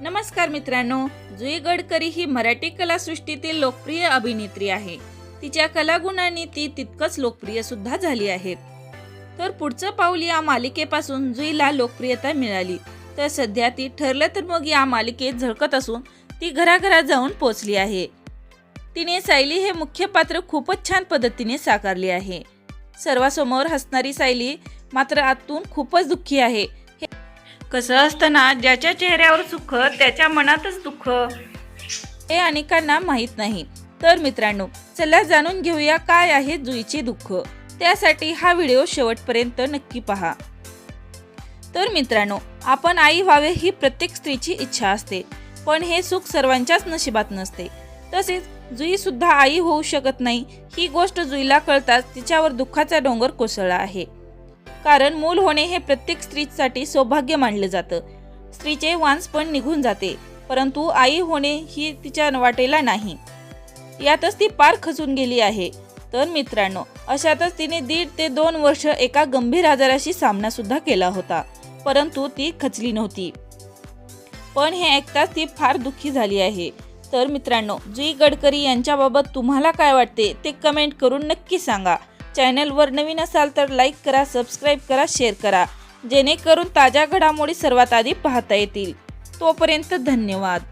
नमस्कार मित्रांनो जुई गडकरी ही मराठी कलासृष्टीतील लोकप्रिय अभिनेत्री आहे. तिच्या कलागुणांनी ती तितकंच लोकप्रिय सुद्धा झाली आहे. तर पुढचं पाऊल या मालिकेपासून जुईला लोकप्रियता मिळाली. तर सध्या ती ठरलं तर मग या मालिकेत झळकत असून ती घराघरात जाऊन पोचली आहे. तिने सायली हे मुख्य पात्र खूपच छान पद्धतीने साकारले आहे. सर्वांसमोर हसणारी सायली मात्र आतून खूपच दुःखी आहे. कसं असतं ना ज्याच्या चेहऱ्यावर सुख त्याच्या मनातच दुःख. हे अनेकांना माहीत नाही. तर मित्रांनो चला जाणून घेऊया काय आहे जुईचे दुःख. त्यासाठी हा व्हिडिओ शेवटपर्यंत नक्की पहा. तर मित्रांनो आपण आई व्हावे ही प्रत्येक स्त्रीची इच्छा असते पण हे सुख सर्वांच्याच नशिबात नसते. तसेच जुई सुद्धा आई होऊ शकत नाही. ही गोष्ट जुईला कळताच तिच्यावर दुःखाचा डोंगर कोसळला आहे. कारण मूल होणे हे प्रत्येक स्त्रीसाठी सौभाग्य मानलं जातं. स्त्रीचे वांस पण निघून जाते परंतु आई होणे ही तिच्या वाटेला नाही. यातच ती पार खचून गेली आहे. तर मित्रांनो अशातच तिने दीड ते दोन वर्ष एका गंभीर आजाराशी सामना सुद्धा केला होता परंतु ती खचली नव्हती. पण हे ऐकताच ती फार दुःखी झाली आहे. तर मित्रांनो जुई गडकरी यांच्याबाबत तुम्हाला काय वाटते ते कमेंट करून नक्की सांगा. चॅनलवर नवीन असाल तर लाईक करा सबस्क्राईब करा शेअर करा. जेणेकरून ताज्या घडामोडी सर्वात आधी पाहता येतील. तोपर्यंत धन्यवाद.